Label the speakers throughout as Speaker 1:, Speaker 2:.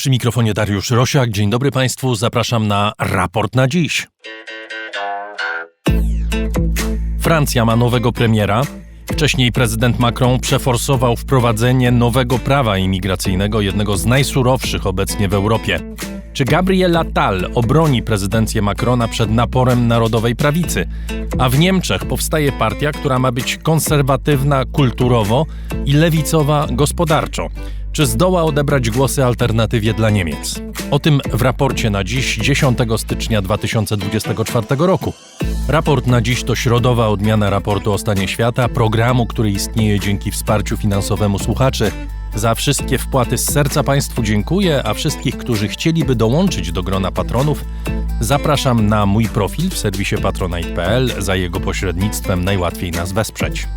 Speaker 1: Przy mikrofonie Dariusz Rosiak. Dzień dobry Państwu. Zapraszam na raport na dziś. Francja ma nowego premiera. Wcześniej prezydent Macron przeforsował wprowadzenie nowego prawa imigracyjnego, jednego z najsurowszych obecnie w Europie. Czy Gabriel Attal obroni prezydencję Macrona przed naporem narodowej prawicy? A w Niemczech powstaje partia, która ma być konserwatywna kulturowo i lewicowa gospodarczo. Czy zdoła odebrać głosy alternatywie dla Niemiec? O tym w raporcie na dziś 10 stycznia 2024 roku. Raport na dziś to środowa odmiana raportu o stanie świata, programu, który istnieje dzięki wsparciu finansowemu słuchaczy. Za wszystkie wpłaty z serca Państwu dziękuję, a wszystkich, którzy chcieliby dołączyć do grona patronów, zapraszam na mój profil w serwisie patronite.pl. Za jego pośrednictwem najłatwiej nas wesprzeć.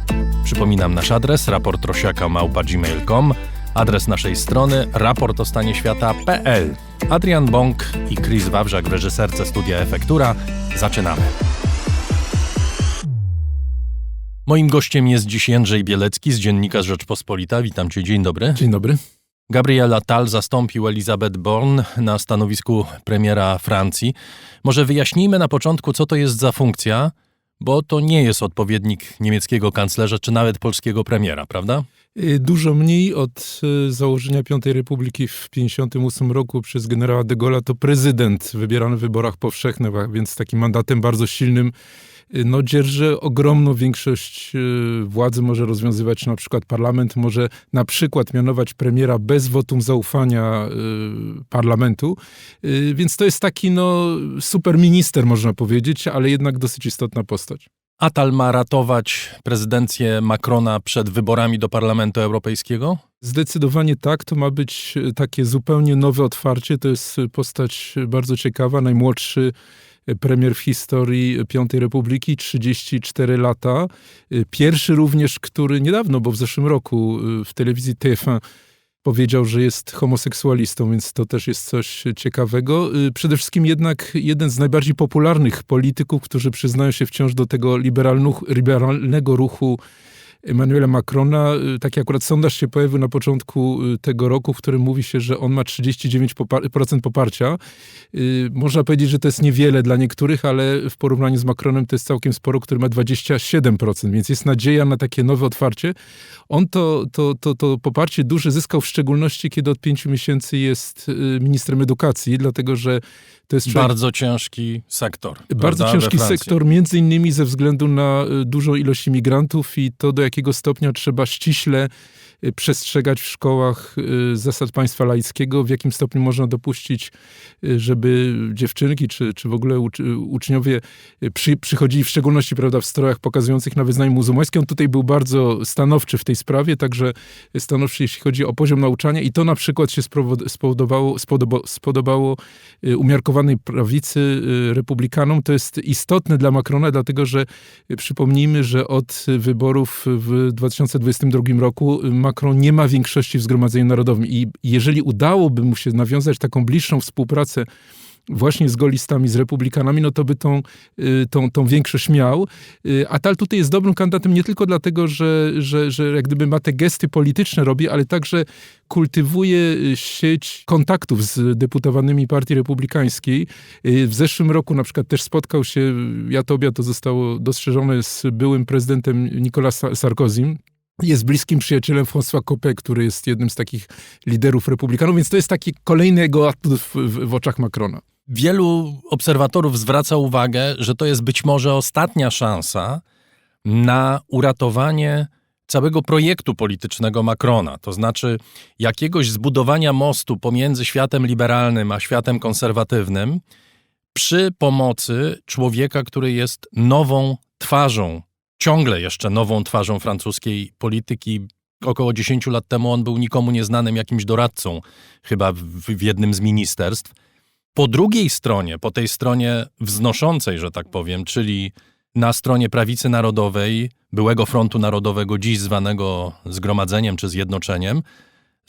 Speaker 1: Przypominam nasz adres raportrosiaka.gmail.com Adres naszej strony raportostanieświata.pl Adrian Bąk i Chris Wawrzak reżyserce Studia Efektura. Zaczynamy. Moim gościem jest dziś Jędrzej Bielecki z Dziennika Rzeczpospolita. Witam Cię, dzień dobry.
Speaker 2: Dzień dobry.
Speaker 1: Gabriela Tal zastąpił Elizabeth Born na stanowisku premiera Francji. Może wyjaśnijmy na początku, co to jest za funkcja, bo to nie jest odpowiednik niemieckiego kanclerza czy nawet polskiego premiera, prawda?
Speaker 2: Y, Dużo mniej od y, założenia Piątej Republiki w 1958 roku przez generała de Gaulle'a to prezydent wybierany w wyborach powszechnych, więc takim mandatem bardzo silnym y, no, dzierży ogromną większość władzy, może rozwiązywać na przykład parlament, może na przykład mianować premiera bez wotum zaufania parlamentu. Więc to jest taki no, super minister, można powiedzieć, ale jednak dosyć istotna postać.
Speaker 1: Atal ma ratować prezydencję Macrona przed wyborami do Parlamentu Europejskiego?
Speaker 2: Zdecydowanie tak, to ma być e, takie zupełnie nowe otwarcie. To jest e, postać bardzo ciekawa, najmłodszy e, premier w historii Piątej Republiki, 34 lata. E, Pierwszy również, który niedawno, bo w zeszłym roku e, w telewizji TF1 powiedział, że jest homoseksualistą, więc to też jest coś ciekawego. Y, Przede wszystkim jednak jeden z najbardziej popularnych polityków, którzy przyznają się wciąż do tego liberalnego ruchu Emmanuela Macrona. Y, Taki akurat sondaż się pojawił na początku y, tego roku, w którym mówi się, że on ma 39% popar- procent poparcia. Y, Można powiedzieć, że to jest niewiele dla niektórych, ale w porównaniu z Macronem to jest całkiem sporo, który ma 27%, więc jest nadzieja na takie nowe otwarcie. On to, to, to, to poparcie duże zyskał w szczególności, kiedy od pięciu miesięcy jest ministrem edukacji, dlatego że to jest człowiek,
Speaker 1: Bardzo ciężki sektor.
Speaker 2: bardzo
Speaker 1: prawda,
Speaker 2: ciężki sektor, między innymi ze względu na dużą ilość imigrantów i to, do jakiego stopnia trzeba ściśle przestrzegać w szkołach y, zasad państwa laickiego, w jakim stopniu można dopuścić, y, żeby dziewczynki czy, czy w ogóle ucz- uczniowie y, przy, przychodzili w szczególności prawda, w strojach pokazujących na wyznanie muzułmańskie. On tutaj był bardzo stanowczy w tej sprawie, także stanowczy jeśli chodzi o poziom nauczania i to na przykład się sprowo- spodobało, spodoba, spodobało y, umiarkowanej prawicy y, republikanom. To jest istotne dla Macrona, dlatego że y, przypomnijmy, że od y, wyborów w 2022 roku y, Macron nie ma większości w Zgromadzeniu Narodowym i jeżeli udałoby mu się nawiązać taką bliższą współpracę właśnie z golistami, z republikanami, no to by tą, y, tą, tą większość miał. Y, A Tal tutaj jest dobrym kandydatem nie tylko dlatego, że, że, że jak gdyby ma te gesty polityczne robi, ale także kultywuje y, sieć kontaktów z deputowanymi Partii Republikańskiej. W zeszłym roku na przykład też spotkał się, ja tobie to zostało dostrzeżone z byłym prezydentem Nicolas Sarkozym, jest bliskim przyjacielem François Copé, który jest jednym z takich liderów republikanów, więc to jest taki kolejny jego atut w, w, w oczach Macrona.
Speaker 1: Wielu obserwatorów zwraca uwagę, że to jest być może ostatnia szansa na uratowanie całego projektu politycznego Macrona, to znaczy jakiegoś zbudowania mostu pomiędzy światem liberalnym a światem konserwatywnym przy pomocy człowieka, który jest nową twarzą, ciągle jeszcze nową twarzą francuskiej polityki. Około 10 lat temu on był nikomu nieznanym jakimś doradcą, chyba w, w jednym z ministerstw. Po drugiej stronie, po tej stronie wznoszącej, że tak powiem, czyli na stronie prawicy narodowej, byłego frontu narodowego, dziś zwanego zgromadzeniem czy zjednoczeniem,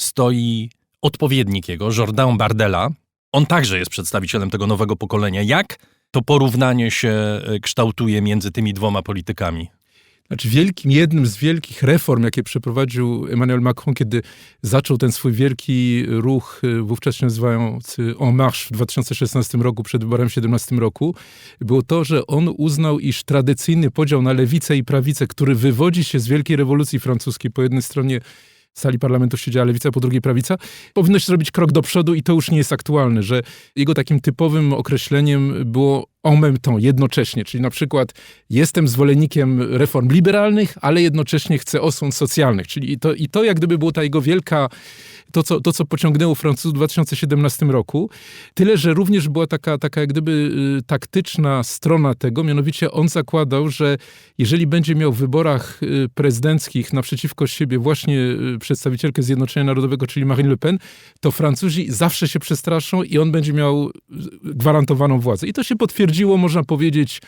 Speaker 1: stoi odpowiednik jego, Jordan Bardella. On także jest przedstawicielem tego nowego pokolenia. Jak to porównanie się e, kształtuje między tymi dwoma politykami?
Speaker 2: Znaczy wielkim, jednym z wielkich reform, jakie przeprowadził Emmanuel Macron, kiedy zaczął ten swój wielki ruch, y, wówczas się nazywający En Marche w 2016 roku, przed wyborem w 2017 roku, było to, że on uznał, iż tradycyjny podział na lewicę i prawicę, który wywodzi się z wielkiej rewolucji francuskiej, po jednej stronie sali parlamentu siedziała lewica, po drugiej prawica, powinno się zrobić krok do przodu i to już nie jest aktualne, że jego takim typowym określeniem było en même jednocześnie, czyli na przykład jestem zwolennikiem reform liberalnych, ale jednocześnie chcę osłon socjalnych, czyli i to, i to jak gdyby była ta jego wielka, to co, to co pociągnęło Francuzów w 2017 roku, tyle, że również była taka, taka jak gdyby y, taktyczna strona tego, mianowicie on zakładał, że jeżeli będzie miał w wyborach y, prezydenckich naprzeciwko siebie właśnie y, przedstawicielkę Zjednoczenia Narodowego, czyli Marine Le Pen, to Francuzi zawsze się przestraszą i on będzie miał gwarantowaną władzę. I to się potwierdziło, można powiedzieć,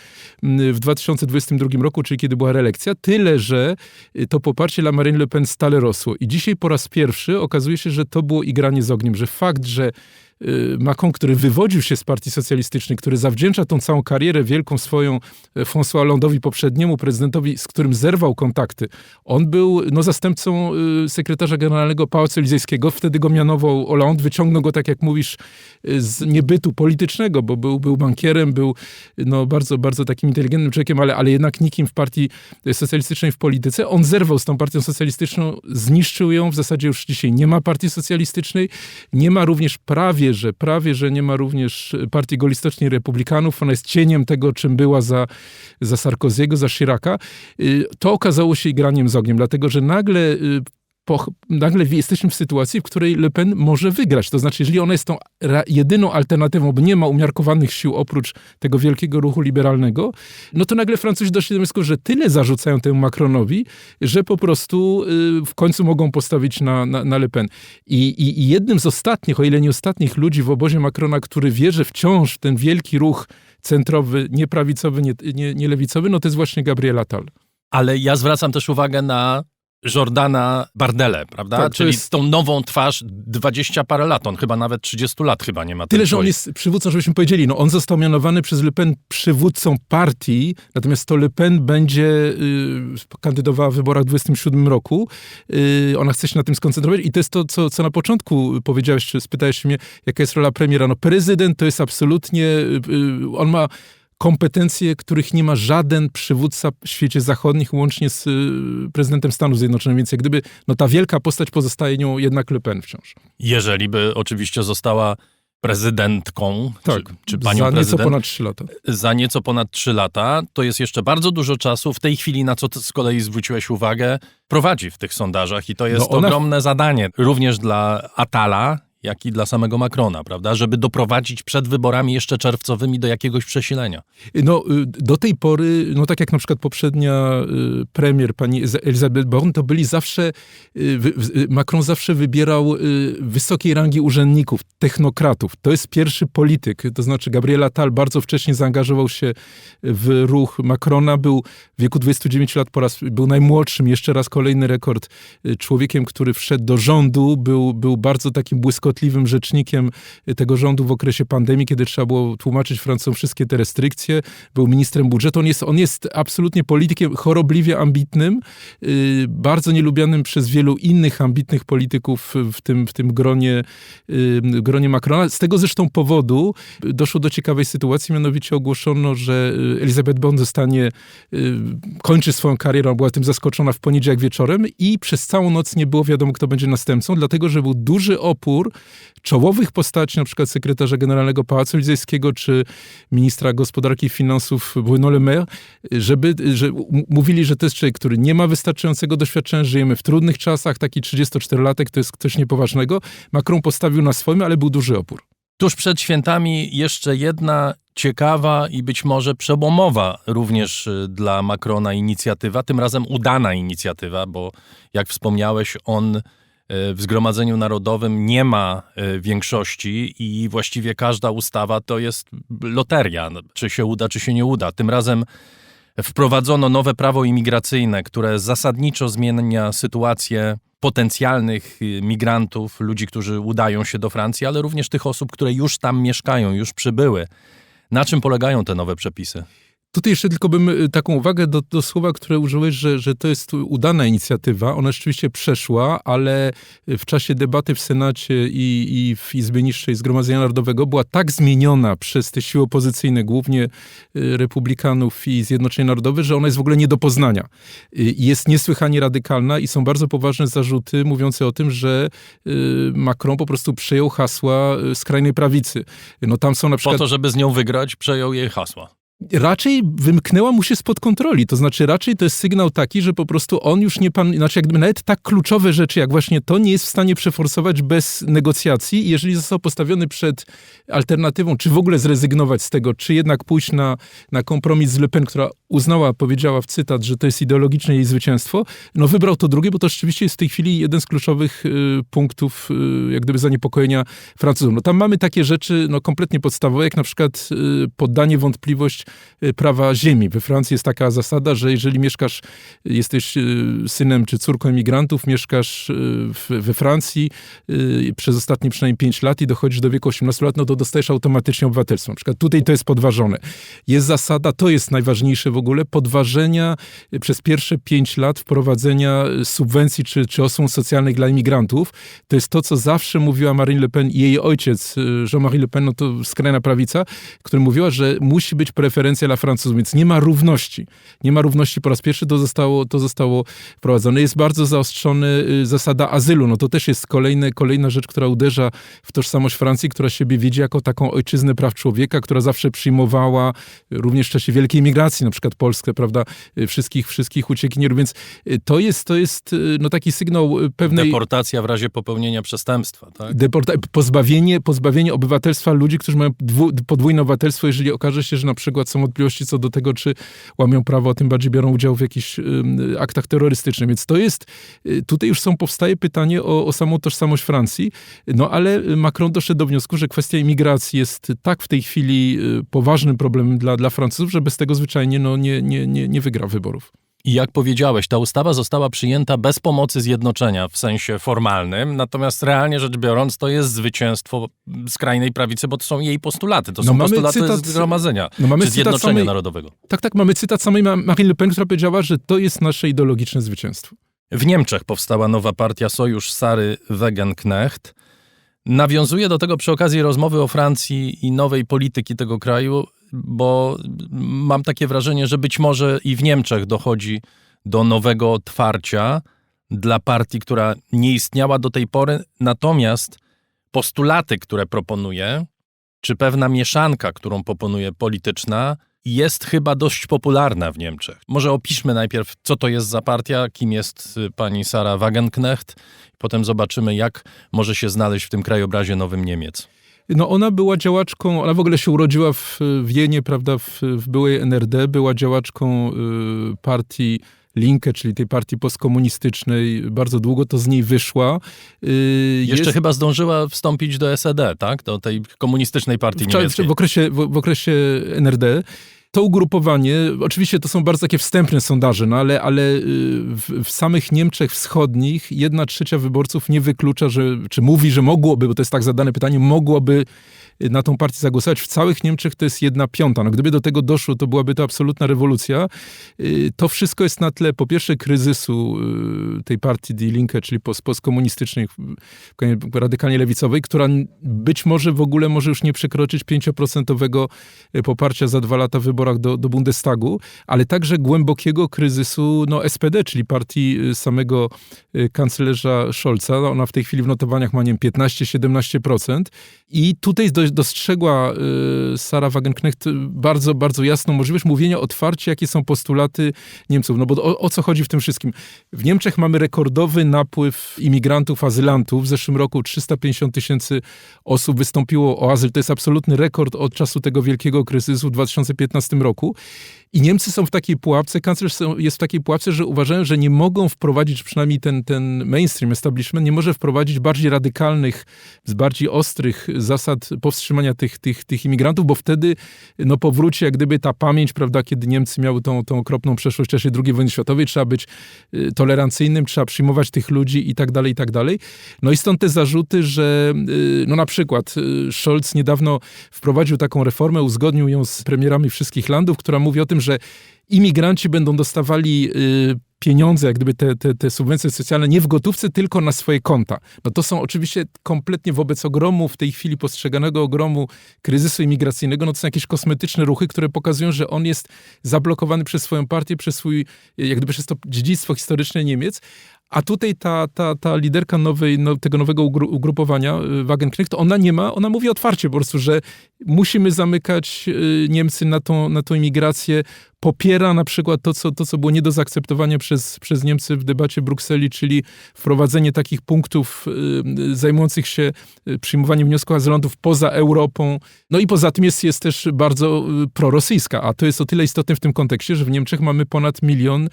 Speaker 2: w 2022 roku, czyli kiedy była reelekcja, tyle, że y, to poparcie dla Marine Le Pen stale rosło. I dzisiaj po raz pierwszy okazuje się, że to było igranie z ogniem, że fakt, że Macron, który wywodził się z partii socjalistycznej, który zawdzięcza tą całą karierę wielką swoją e, François Hollandowi, poprzedniemu prezydentowi, z którym zerwał kontakty. On był no, zastępcą y, sekretarza generalnego Pałacu Elizejskiego, wtedy go mianował Hollande, wyciągnął go, tak jak mówisz, y, z niebytu politycznego, bo był, był bankierem, był no, bardzo, bardzo takim inteligentnym człowiekiem, ale, ale jednak nikim w partii socjalistycznej w polityce. On zerwał z tą partią socjalistyczną, zniszczył ją, w zasadzie już dzisiaj nie ma partii socjalistycznej, nie ma również prawie, że prawie, że nie ma również partii golistocznie republikanów, ona jest cieniem tego, czym była za, za Sarkoziego, za Chiraca. Y, To okazało się igraniem z ogniem, dlatego że nagle y, po, nagle jesteśmy w sytuacji, w której Le Pen może wygrać. To znaczy, jeżeli ona jest tą jedyną alternatywą, bo nie ma umiarkowanych sił oprócz tego wielkiego ruchu liberalnego, no to nagle Francuzi doszli do wniosku, że tyle zarzucają temu Macronowi, że po prostu y, w końcu mogą postawić na, na, na Le Pen. I, i, I jednym z ostatnich, o ile nie ostatnich ludzi w obozie Macrona, który wierzy wciąż w ten wielki ruch centrowy, nie prawicowy, nie, nie, nie lewicowy, no to jest właśnie Gabriel Attal.
Speaker 1: Ale ja zwracam też uwagę na Jordana Bardelle, prawda?
Speaker 2: Tak,
Speaker 1: Czyli
Speaker 2: jest-
Speaker 1: tą nową twarz 20 parę lat, on chyba nawet 30 lat chyba nie ma.
Speaker 2: Tyle, że on jest przywódcą, żebyśmy powiedzieli, no on został mianowany przez Le Pen przywódcą partii, natomiast to Le Pen będzie y, kandydowała w wyborach w 27 roku. Y, ona chce się na tym skoncentrować i to jest to, co, co na początku powiedziałeś, czy spytałeś mnie, jaka jest rola premiera. No prezydent to jest absolutnie, y, y, on ma kompetencje, których nie ma żaden przywódca w świecie zachodnich, łącznie z y, prezydentem Stanów Zjednoczonych, więc jak gdyby no, ta wielka postać pozostaje nią jednak Le Pen wciąż.
Speaker 1: Jeżeli by oczywiście została prezydentką,
Speaker 2: Tak,
Speaker 1: czy, czy panią
Speaker 2: za nieco ponad 3 lata.
Speaker 1: za nieco ponad 3 lata, to jest jeszcze bardzo dużo czasu. W tej chwili, na co z kolei zwróciłeś uwagę, prowadzi w tych sondażach i to jest
Speaker 2: No ona-
Speaker 1: ogromne zadanie, również dla Atala, jak i dla samego Macrona, prawda? Żeby doprowadzić przed wyborami jeszcze czerwcowymi do jakiegoś przesilenia.
Speaker 2: No, y, do tej pory, no tak jak na przykład poprzednia y, premier, pani Elizabeth Born, to byli zawsze, y, Macron zawsze wybierał wysokiej rangi urzędników, technokratów. To jest pierwszy polityk, to znaczy Gabriela Tal bardzo wcześnie zaangażował się w ruch Macrona, był w wieku 29 lat po raz, był najmłodszym, jeszcze raz kolejny rekord, człowiekiem, który wszedł do rządu, był, był bardzo takim błyskotliwym rzecznikiem y, tego rządu w okresie pandemii, kiedy trzeba było tłumaczyć Francuzom wszystkie te restrykcje, był ministrem budżetu. On jest, on jest absolutnie politykiem chorobliwie ambitnym, y, bardzo nielubianym przez wielu innych ambitnych polityków w tym, w tym gronie, y, gronie Macrona. Z tego zresztą powodu doszło do ciekawej sytuacji, mianowicie ogłoszono, że y, Elizabeth Bond zostanie, kończy swoją karierę, była tym zaskoczona w poniedziałek wieczorem i przez całą noc nie było wiadomo, kto będzie następcą, dlatego, że był duży opór czołowych postaci, na przykład sekretarza generalnego Pałacu Elizejskiego, czy ministra gospodarki i finansów Bruno Le Maire, żeby, że mówili, że to jest człowiek, który nie ma wystarczającego doświadczenia, żyjemy w trudnych czasach, taki 34-latek to jest ktoś niepoważnego. Macron postawił na swoim, ale był duży opór.
Speaker 1: Tuż przed świętami jeszcze jedna ciekawa i być może przełomowa również y, dla Macrona inicjatywa, tym razem udana inicjatywa, bo jak wspomniałeś, on w Zgromadzeniu Narodowym nie ma y, większości i właściwie każda ustawa to jest loteria, no, czy się uda, czy się nie uda. Tym razem wprowadzono nowe prawo imigracyjne, które zasadniczo zmienia sytuację potencjalnych y, migrantów, ludzi, którzy udają się do Francji, ale również tych osób, które już tam mieszkają, już przybyły. Na czym polegają te nowe przepisy?
Speaker 2: Tutaj jeszcze tylko bym y, taką uwagę do, do słowa, które użyłeś, że, że to jest udana inicjatywa. Ona rzeczywiście przeszła, ale w czasie debaty w Senacie i, i w Izbie Niższej Zgromadzenia Narodowego była tak zmieniona przez te siły opozycyjne, głównie y, republikanów i Zjednoczenie Narodowe, że ona jest w ogóle nie do poznania. Y, Jest niesłychanie radykalna i są bardzo poważne zarzuty mówiące o tym, że y, Macron po prostu przejął hasła y, skrajnej prawicy. No tam są na
Speaker 1: Po
Speaker 2: przykład...
Speaker 1: to, żeby z nią wygrać, przejął jej hasła.
Speaker 2: Raczej wymknęła mu się spod kontroli. To znaczy, raczej to jest sygnał taki, że po prostu on już nie pan, znaczy jakby nawet tak kluczowe rzeczy, jak właśnie to, nie jest w stanie przeforsować bez negocjacji. Jeżeli został postawiony przed alternatywą, czy w ogóle zrezygnować z tego, czy jednak pójść na, na kompromis z Le Pen, która uznała, powiedziała w cytat, że to jest ideologiczne jej zwycięstwo, no wybrał to drugie, bo to rzeczywiście jest w tej chwili jeden z kluczowych y, punktów y, jak gdyby zaniepokojenia Francuzów. No tam mamy takie rzeczy no, kompletnie podstawowe, jak na przykład y, poddanie wątpliwość prawa ziemi. We Francji jest taka zasada, że jeżeli mieszkasz, jesteś synem czy córką emigrantów, mieszkasz w, we Francji przez ostatnie przynajmniej 5 lat i dochodzisz do wieku 18 lat, no to dostajesz automatycznie obywatelstwo. Na przykład tutaj to jest podważone. Jest zasada, to jest najważniejsze w ogóle, podważenia y, przez pierwsze 5 lat wprowadzenia y, subwencji czy, czy osłon socjalnych dla imigrantów. To jest to, co zawsze mówiła Marine Le Pen i jej ojciec, y, Jean-Marie Le Pen, no to skrajna prawica, który mówiła, że musi być preferencja dla Francuzów, więc nie ma równości. Nie ma równości po raz pierwszy, to zostało, to zostało wprowadzone. Jest bardzo zaostrzona zasada azylu. No to też jest kolejne, kolejna rzecz, która uderza w tożsamość Francji, która siebie widzi jako taką ojczyznę praw człowieka, która zawsze przyjmowała również w czasie wielkiej migracji, na przykład Polskę, prawda, y, wszystkich, wszystkich uciekinierów, więc y, to jest, to jest y, no taki sygnał pewnej...
Speaker 1: Deportacja w razie popełnienia przestępstwa, tak?
Speaker 2: Deporta- pozbawienie, pozbawienie obywatelstwa ludzi, którzy mają dwu, podwójne obywatelstwo, jeżeli okaże się, że na przykład są wątpliwości co do tego, czy łamią prawo, a tym bardziej biorą udział w jakichś ym, aktach terrorystycznych. Więc to jest, tutaj już są, powstaje pytanie o, o samą tożsamość Francji, no ale Macron doszedł do wniosku, że kwestia imigracji jest tak w tej chwili poważnym problemem dla, dla Francuzów, że bez tego zwyczajnie no, nie, nie, nie, nie wygra wyborów.
Speaker 1: I jak powiedziałeś, ta ustawa została przyjęta bez pomocy zjednoczenia w sensie formalnym, natomiast realnie rzecz biorąc, to jest zwycięstwo skrajnej prawicy, bo to są jej postulaty. To
Speaker 2: No
Speaker 1: są postulaty
Speaker 2: cytat-
Speaker 1: zgromadzenia,
Speaker 2: no mamy
Speaker 1: czy Zjednoczenia
Speaker 2: samej-
Speaker 1: Narodowego.
Speaker 2: Tak, tak, mamy cytat samej Ma- Marine Le Pen, która powiedziała, że to jest nasze ideologiczne zwycięstwo.
Speaker 1: W Niemczech powstała nowa partia Sojusz Sary Wegenknecht. Nawiązuje do tego przy okazji rozmowy o Francji i nowej polityki tego kraju, bo mam takie wrażenie, że być może i w Niemczech dochodzi do nowego otwarcia dla partii, która nie istniała do tej pory, natomiast postulaty, które proponuje, czy pewna mieszanka, którą proponuje polityczna, jest chyba dość popularna w Niemczech. Może opiszmy najpierw, co to jest za partia, kim jest y, pani Sara Wagenknecht, potem zobaczymy, jak może się znaleźć w tym krajobrazie nowym Niemiec.
Speaker 2: No ona była działaczką, ona w ogóle się urodziła w Wienie, prawda, w, w byłej NRD, była działaczką y, partii Linke, czyli tej partii postkomunistycznej, bardzo długo to z niej wyszła. Y,
Speaker 1: Jeszcze
Speaker 2: jest-
Speaker 1: chyba zdążyła wstąpić do SED, tak? Do tej komunistycznej partii
Speaker 2: w,
Speaker 1: niemieckiej.
Speaker 2: w, okresie, w, w okresie NRD. To ugrupowanie, oczywiście to są bardzo takie wstępne sondaże, no ale, ale y, w, w samych Niemczech Wschodnich jedna trzecia wyborców nie wyklucza, że, czy mówi, że mogłoby, bo to jest tak zadane pytanie, mogłoby na tą partię zagłosować. W całych Niemczech to jest jedna piąta. No, gdyby do tego doszło, to byłaby to absolutna rewolucja. Y, To wszystko jest na tle, po pierwsze, kryzysu y, tej partii Die Linke, czyli post- postkomunistycznej, radykalnie lewicowej, która być może w ogóle może już nie przekroczyć 5% poparcia za dwa lata w wyborach do, do Bundestagu, ale także głębokiego kryzysu no, SPD, czyli partii y, samego y, kanclerza Scholza. Ona w tej chwili w notowaniach ma, nie wiem, 15-17%. I tutaj do, dostrzegła y, Sara Wagenknecht bardzo, bardzo jasną możliwość mówienia otwarcie, jakie są postulaty Niemców. No bo o, o co chodzi w tym wszystkim? W Niemczech mamy rekordowy napływ imigrantów, azylantów. W zeszłym roku 350 tysięcy osób wystąpiło o azyl. To jest absolutny rekord od czasu tego wielkiego kryzysu w 2015 roku. I Niemcy są w takiej pułapce, kanclerz jest w takiej pułapce, że uważają, że nie mogą wprowadzić, przynajmniej ten, ten mainstream establishment, nie może wprowadzić bardziej radykalnych, bardziej ostrych zasad powstrzymania tych, tych, tych imigrantów, bo wtedy no, powróci jak gdyby ta pamięć, prawda, kiedy Niemcy miały tą, tą okropną przeszłość w czasie II wojny światowej, trzeba być y, tolerancyjnym, trzeba przyjmować tych ludzi i tak dalej, i tak dalej. No i stąd te zarzuty, że y, no na przykład y, Scholz niedawno wprowadził taką reformę, uzgodnił ją z premierami wszystkich landów, która mówi o tym, że imigranci będą dostawali pieniądze, jak gdyby te, te, te subwencje socjalne nie w gotówce, tylko na swoje konta. No to są oczywiście kompletnie wobec ogromu, w tej chwili postrzeganego ogromu kryzysu imigracyjnego, no to są jakieś kosmetyczne ruchy, które pokazują, że on jest zablokowany przez swoją partię, przez swój, jak gdyby przez to dziedzictwo historyczne Niemiec, a tutaj ta, ta, ta liderka nowej, no, tego nowego ugru- ugrupowania, y, Wagenknecht, ona nie ma, ona mówi otwarcie po prostu, że musimy zamykać y, Niemcy na tą, na tą imigrację, popiera na przykład to, co, to, co było nie do zaakceptowania przez, przez Niemcy w debacie w Brukseli, czyli wprowadzenie takich punktów y, zajmujących się przyjmowaniem wniosków azylantów poza Europą. No i poza tym jest, jest też bardzo prorosyjska, a to jest o tyle istotne w tym kontekście, że w Niemczech mamy ponad milion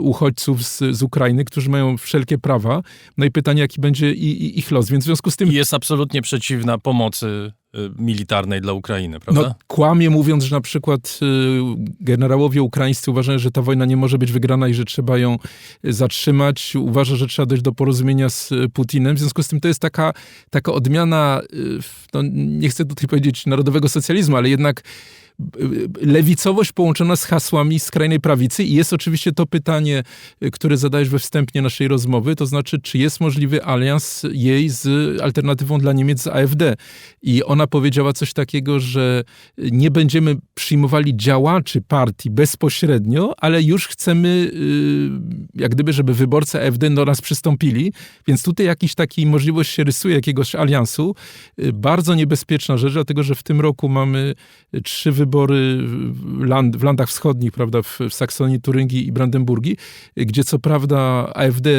Speaker 2: uchodźców z, z Ukrainy, którzy mają wszelkie prawa. No i pytanie, jaki będzie i, i, ich los. Więc w związku z tym
Speaker 1: jest absolutnie przeciwna pomocy militarnej dla Ukrainy, prawda?
Speaker 2: No, kłamie mówiąc, że na przykład y, generałowie ukraińscy uważają, że ta wojna nie może być wygrana i że trzeba ją y, zatrzymać. Uważa, że trzeba dojść do porozumienia z y, Putinem. W związku z tym to jest taka, taka odmiana, y, no, nie chcę tutaj powiedzieć narodowego socjalizmu, ale jednak y, lewicowość połączona z hasłami skrajnej prawicy i jest oczywiście to pytanie, y, które zadajesz we wstępie naszej rozmowy, to znaczy, czy jest możliwy alians jej z alternatywą dla Niemiec z AfD. I ona powiedziała coś takiego, że nie będziemy przyjmowali działaczy partii bezpośrednio, ale już chcemy, y, jak gdyby, żeby wyborcy AfD do nas przystąpili, więc tutaj jakiś taki możliwość się rysuje jakiegoś aliansu. Y, Bardzo niebezpieczna rzecz, dlatego że w tym roku mamy trzy wybory w, land, w landach wschodnich, prawda, w, w Saksonii, Turyngii i Brandenburgii, y, gdzie co prawda AfD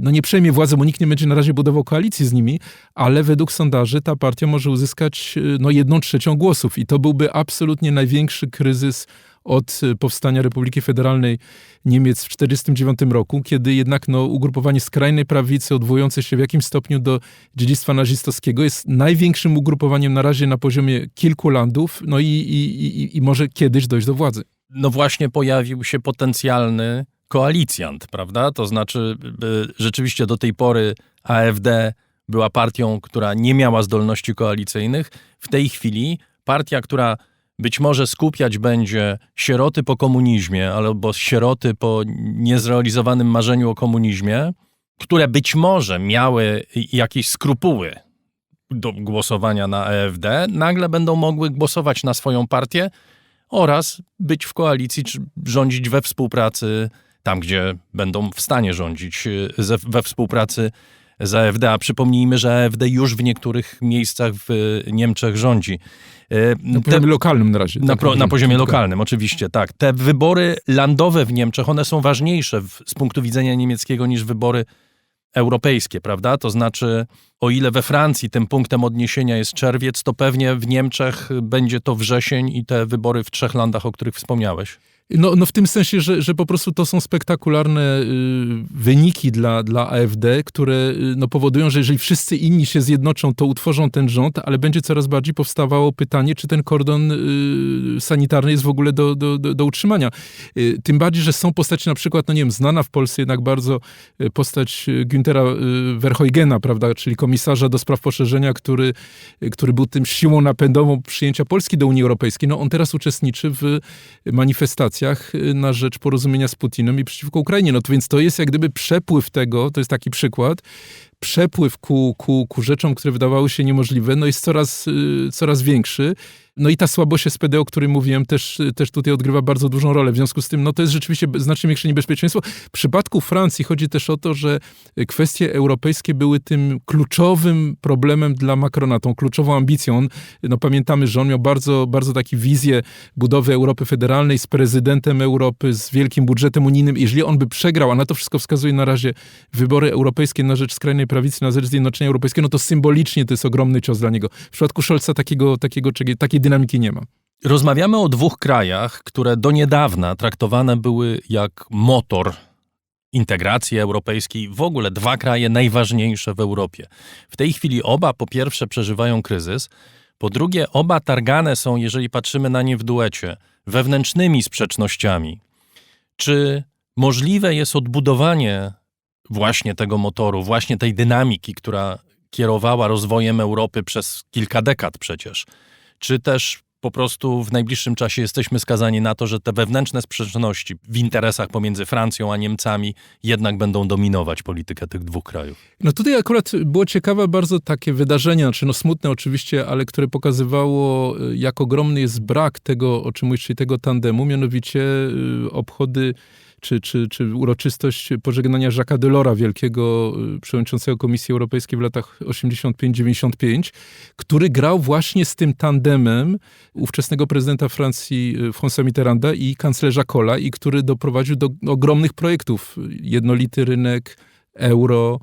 Speaker 2: no nie przejmie władzy, bo nikt nie będzie na razie budował koalicji z nimi, ale według sondaży ta partia może uzyskać y, no, jedną trzecią głosów i to byłby absolutnie największy kryzys od y, powstania Republiki Federalnej Niemiec w 1949 roku, kiedy jednak no, ugrupowanie skrajnej prawicy odwołujące się w jakimś stopniu do dziedzictwa nazistowskiego jest największym ugrupowaniem na razie na poziomie kilku landów, no i, i, i, i może kiedyś dojść do władzy.
Speaker 1: no właśnie pojawił się potencjalny koalicjant, prawda? To znaczy, y, rzeczywiście do tej pory AfD była partią, która nie miała zdolności koalicyjnych. W tej chwili partia, która być może skupiać będzie sieroty po komunizmie albo sieroty po niezrealizowanym marzeniu o komunizmie, które być może miały jakieś skrupuły do głosowania na AfD, nagle będą mogły głosować na swoją partię oraz być w koalicji, czy rządzić we współpracy tam, gdzie będą w stanie rządzić we współpracy z AfD. A przypomnijmy, że AfD już w niektórych miejscach w y, Niemczech rządzi. Y,
Speaker 2: Na
Speaker 1: te-
Speaker 2: poziomie lokalnym na razie.
Speaker 1: na,
Speaker 2: tak
Speaker 1: pro, na poziomie lokalnym, oczywiście, tak. Te wybory landowe w Niemczech, one są ważniejsze w, z punktu widzenia niemieckiego niż wybory europejskie, prawda? To znaczy, o ile we Francji tym punktem odniesienia jest czerwiec, to pewnie w Niemczech będzie to wrzesień i te wybory w trzech landach, o których wspomniałeś.
Speaker 2: No, no w tym sensie, że, że po prostu to są spektakularne y, wyniki dla, dla AfD, które y, no, powodują, że jeżeli wszyscy inni się zjednoczą, to utworzą ten rząd, ale będzie coraz bardziej powstawało pytanie, czy ten kordon y, sanitarny jest w ogóle do, do, do, do utrzymania. Tym bardziej, że są postaci na przykład, no nie wiem, znana w Polsce jednak bardzo postać Günthera Verheugena, prawda, czyli komisarza do spraw poszerzenia, który, który był tym siłą napędową przyjęcia Polski do Unii Europejskiej. No on teraz uczestniczy w manifestacjach y, na rzecz porozumienia z Putinem i przeciwko Ukrainie. No to więc to jest jak gdyby przepływ tego, to jest taki przykład, przepływ ku, ku, ku rzeczom, które wydawały się niemożliwe, no jest coraz, y, coraz większy. No i ta słabość SPD, o której mówiłem, też, też tutaj odgrywa bardzo dużą rolę. W związku z tym, no to jest rzeczywiście znacznie większe niebezpieczeństwo. W przypadku Francji chodzi też o to, że kwestie europejskie były tym kluczowym problemem dla Macrona, tą kluczową ambicją. On, no pamiętamy, że on miał bardzo, bardzo taki wizję budowy Europy Federalnej z prezydentem Europy, z wielkim budżetem unijnym. Jeżeli on by przegrał, a na to wszystko wskazuje na razie wybory europejskie na rzecz skrajnej prawicy, na rzecz Zjednoczenia Europejskiego, no to symbolicznie to jest ogromny cios dla niego. W przypadku Scholza takiego, takiego, takiej dynamiki nie ma.
Speaker 1: Rozmawiamy o dwóch krajach, które do niedawna traktowane były jak motor integracji europejskiej, w ogóle dwa kraje najważniejsze w Europie. W tej chwili oba po pierwsze przeżywają kryzys, Po drugie, oba targane są, jeżeli patrzymy na nie w duecie, wewnętrznymi sprzecznościami. Czy możliwe jest odbudowanie właśnie tego motoru, właśnie tej dynamiki, która kierowała rozwojem Europy przez kilka dekad przecież? Czy też po prostu w najbliższym czasie jesteśmy skazani na to, że te wewnętrzne sprzeczności w interesach pomiędzy Francją a Niemcami jednak będą dominować politykę tych dwóch krajów?
Speaker 2: No tutaj akurat było ciekawe bardzo takie wydarzenie, znaczy no smutne oczywiście, ale które pokazywało, jak ogromny jest brak tego, o czym mówisz, czyli tego tandemu, mianowicie y, obchody czy, czy, czy uroczystość pożegnania Jacques'a Delora, wielkiego y, przewodniczącego Komisji Europejskiej w latach 85-95, który grał właśnie z tym tandemem ówczesnego prezydenta Francji y, François Mitterranda i kanclerza Kohla i który doprowadził do ogromnych projektów. Jednolity rynek, euro,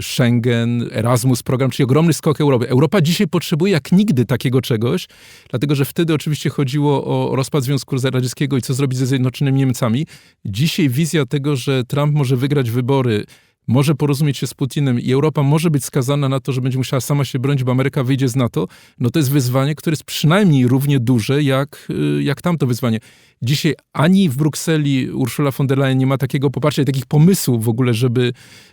Speaker 2: Schengen, Erasmus program, czyli ogromny skok Europy. Europa dzisiaj potrzebuje jak nigdy takiego czegoś, dlatego że wtedy oczywiście chodziło o rozpad Związku Radzieckiego i co zrobić ze Zjednoczonymi Niemcami. Dzisiaj wizja tego, że Trump może wygrać wybory, może porozumieć się z Putinem i Europa może być skazana na to, że będzie musiała sama się bronić, bo Ameryka wyjdzie z NATO, no to jest wyzwanie, które jest przynajmniej równie duże jak, y, jak tamto wyzwanie. Dzisiaj ani w Brukseli Ursula von der Leyen nie ma takiego poparcia i takich pomysłów w ogóle, żeby,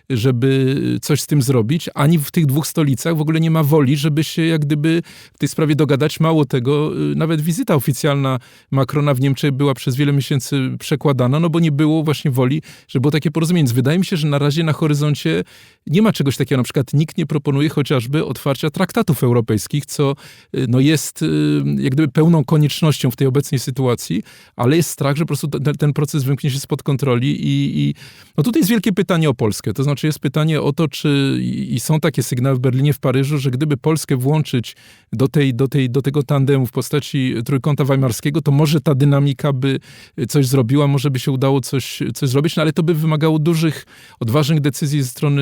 Speaker 2: żeby coś z tym zrobić, ani w tych dwóch stolicach w ogóle nie ma woli, żeby się jak gdyby w tej sprawie dogadać. Mało tego, y, nawet wizyta oficjalna Macrona w Niemczech była przez wiele miesięcy przekładana, no bo nie było właśnie woli, żeby było takie porozumienie. Więc wydaje mi się, że na razie na horyzoncie nie ma czegoś takiego. Na przykład nikt nie proponuje chociażby otwarcia traktatów europejskich, co y, no jest y, jak gdyby pełną koniecznością w tej obecnej sytuacji, ale jest strach, że po prostu ten, proces wymknie się spod kontroli i, i no tutaj jest wielkie pytanie o Polskę. To znaczy jest pytanie o to, czy i są takie sygnały w Berlinie, w Paryżu, że gdyby Polskę włączyć do, tej, do, tej, do tego tandemu w postaci Trójkąta Weimarskiego, to może ta dynamika by coś zrobiła, może by się udało coś, coś zrobić, no ale to by wymagało dużych, odważnych decyzji ze strony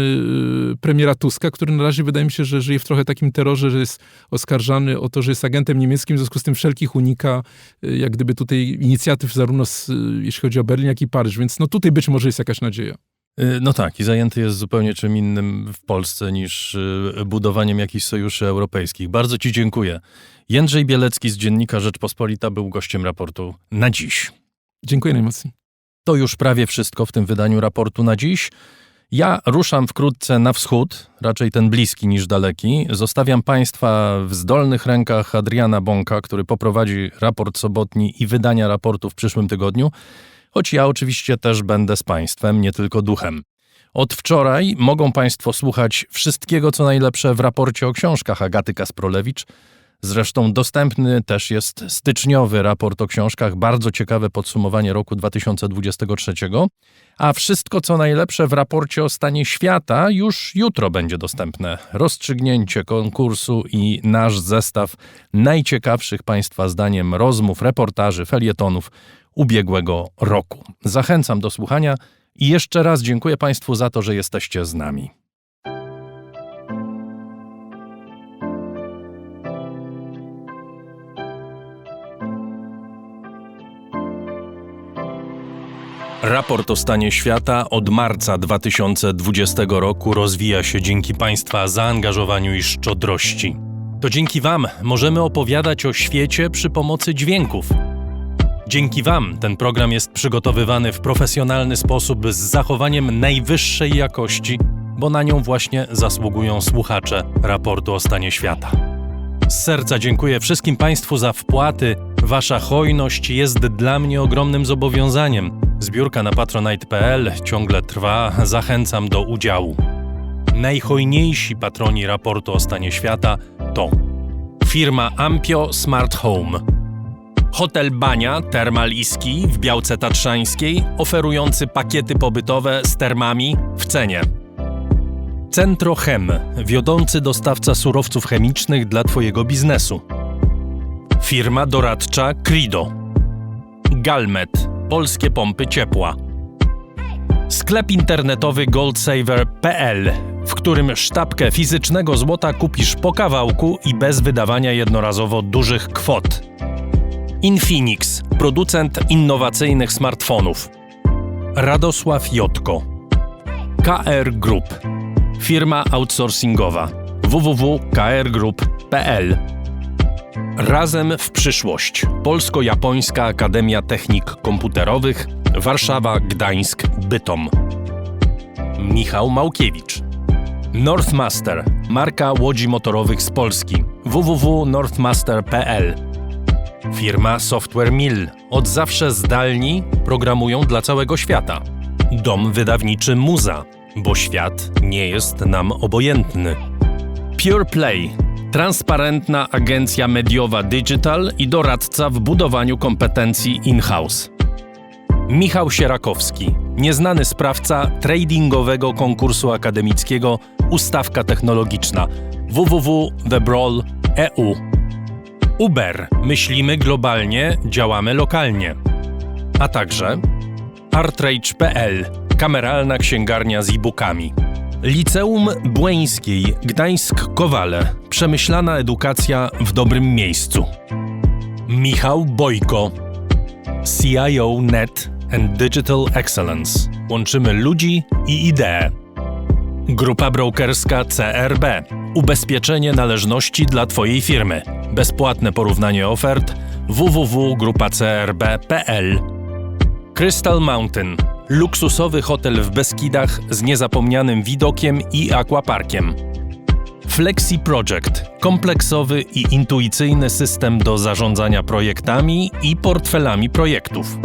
Speaker 2: y, premiera Tuska, który na razie wydaje mi się, że żyje w trochę takim terrorze, że jest oskarżany o to, że jest agentem niemieckim, w związku z tym wszelkich unika y, jak gdyby tutaj inicjatyw zarówno z, y, jeśli chodzi o Berlin, jak i Paryż, więc no tutaj być może jest jakaś nadzieja.
Speaker 1: No tak, i zajęty jest zupełnie czym innym w Polsce niż budowaniem jakichś sojuszy europejskich. Bardzo Ci dziękuję. Jędrzej Bielecki z Dziennika Rzeczpospolita był gościem raportu na dziś.
Speaker 2: Dziękuję najmocniej.
Speaker 1: To już prawie wszystko w tym wydaniu raportu na dziś. Ja ruszam wkrótce na wschód, raczej ten bliski niż daleki. Zostawiam Państwa w zdolnych rękach Adriana Bąka, który poprowadzi raport sobotni i wydania raportu w przyszłym tygodniu, choć ja oczywiście też będę z Państwem, nie tylko duchem. Od wczoraj mogą Państwo słuchać wszystkiego, co najlepsze w raporcie o książkach Agaty Kasprolewicz. Zresztą dostępny też jest styczniowy raport o książkach, bardzo ciekawe podsumowanie roku 2023. A wszystko, co najlepsze w raporcie o stanie świata, już jutro będzie dostępne. Rozstrzygnięcie konkursu i nasz zestaw najciekawszych Państwa zdaniem rozmów, reportaży, felietonów ubiegłego roku. Zachęcam do słuchania i jeszcze raz dziękuję Państwu za to, że jesteście z nami. Raport o stanie świata od marca 2020 roku rozwija się dzięki Państwa zaangażowaniu i szczodrości. To dzięki Wam możemy opowiadać o świecie przy pomocy dźwięków. Dzięki Wam ten program jest przygotowywany w profesjonalny sposób z zachowaniem najwyższej jakości, bo na nią właśnie zasługują słuchacze raportu o stanie świata. Z serca dziękuję wszystkim Państwu za wpłaty. Wasza hojność jest dla mnie ogromnym zobowiązaniem. Zbiórka na patronite.pl ciągle trwa, zachęcam do udziału. Najhojniejsi patroni raportu o stanie świata to firma Ampio Smart Home, Hotel Bania Termal Iski w Białce Tatrzańskiej, oferujący pakiety pobytowe z termami w cenie. Centro Chem, wiodący dostawca surowców chemicznych dla Twojego biznesu. Firma doradcza Crido. Galmet, polskie pompy ciepła. Sklep internetowy goldsaver.pl, w którym sztabkę fizycznego złota kupisz po kawałku i bez wydawania jednorazowo dużych kwot. Infinix, producent innowacyjnych smartfonów. Radosław Jotko. KR Group, firma outsourcingowa www.krgroup.pl Razem w przyszłość. Polsko-Japońska Akademia Technik Komputerowych, Warszawa, Gdańsk, Bytom. Michał Małkiewicz. Northmaster, marka łodzi motorowych z Polski. www.northmaster.pl Firma Software Mill. Od zawsze zdalni programują dla całego świata. Dom wydawniczy Muza, bo świat nie jest nam obojętny. Pure Play. Transparentna agencja mediowa digital i doradca w budowaniu kompetencji in-house. Michał Sierakowski, nieznany sprawca tradingowego konkursu akademickiego Ustawka Technologiczna www.thebrawl.eu Uber. Myślimy globalnie, działamy lokalnie. A także Artrage.pl. Kameralna księgarnia z e-bookami. Liceum Błeńskiej Gdańsk-Kowale. Przemyślana edukacja w dobrym miejscu. Michał Bojko. CIO Net and Digital Excellence. Łączymy ludzi i idee. Grupa brokerska CRB. Ubezpieczenie należności dla Twojej firmy. Bezpłatne porównanie ofert www.grupacrb.pl Crystal Mountain. Luksusowy hotel w Beskidach z niezapomnianym widokiem i aquaparkiem. Flexi Project. Kompleksowy i intuicyjny system do zarządzania projektami i portfelami projektów.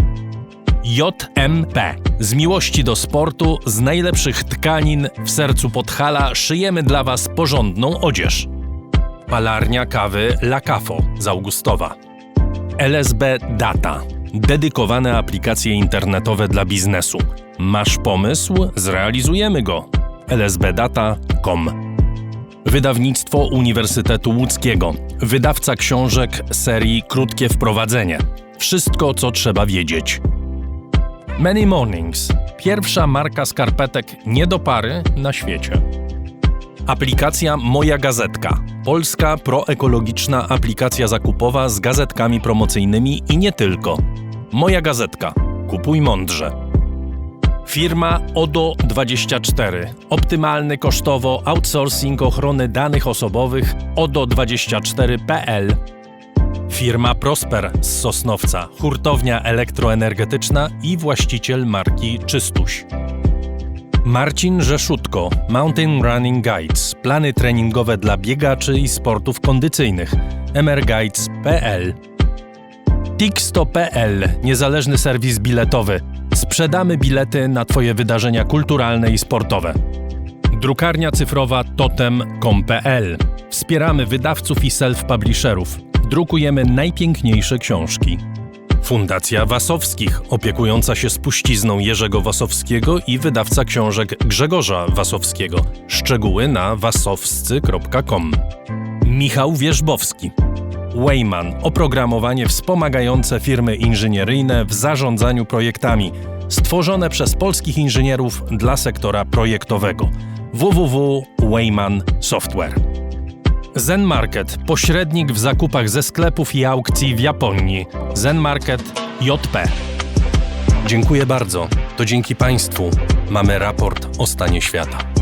Speaker 1: JMP. Z miłości do sportu, z najlepszych tkanin w sercu Podhala szyjemy dla Was porządną odzież. Palarnia kawy La Cafo z Augustowa. LSB Data. Dedykowane aplikacje internetowe dla biznesu. Masz pomysł? Zrealizujemy go. lsbdata.com Wydawnictwo Uniwersytetu Łódzkiego. Wydawca książek serii Krótkie Wprowadzenie. Wszystko, co trzeba wiedzieć. Many Mornings. Pierwsza marka skarpetek nie do pary na świecie. Aplikacja Moja Gazetka. Polska proekologiczna aplikacja zakupowa z gazetkami promocyjnymi i nie tylko. Moja Gazetka. Kupuj mądrze. Firma ODO24. Optymalny kosztowo outsourcing ochrony danych osobowych ODO24.pl. Firma Prosper z Sosnowca, hurtownia elektroenergetyczna i właściciel marki Czystuś. Marcin Rzeszutko, Mountain Running Guides, plany treningowe dla biegaczy i sportów kondycyjnych, mrguides.pl Tixto.pl, niezależny serwis biletowy. Sprzedamy bilety na Twoje wydarzenia kulturalne i sportowe. Drukarnia cyfrowa totem.com.pl. Wspieramy wydawców i self-publisherów. Drukujemy najpiękniejsze książki. Fundacja Wasowskich, opiekująca się spuścizną Jerzego Wasowskiego i wydawca książek Grzegorza Wasowskiego. Szczegóły na wasowscy.com. Michał Wierzbowski. Wayman oprogramowanie wspomagające firmy inżynieryjne w zarządzaniu projektami, stworzone przez polskich inżynierów dla sektora projektowego. www.wayman Software. Zen Market pośrednik w zakupach ze sklepów i aukcji w Japonii. Zen Market JP. Dziękuję bardzo. To dzięki Państwu mamy raport o stanie świata.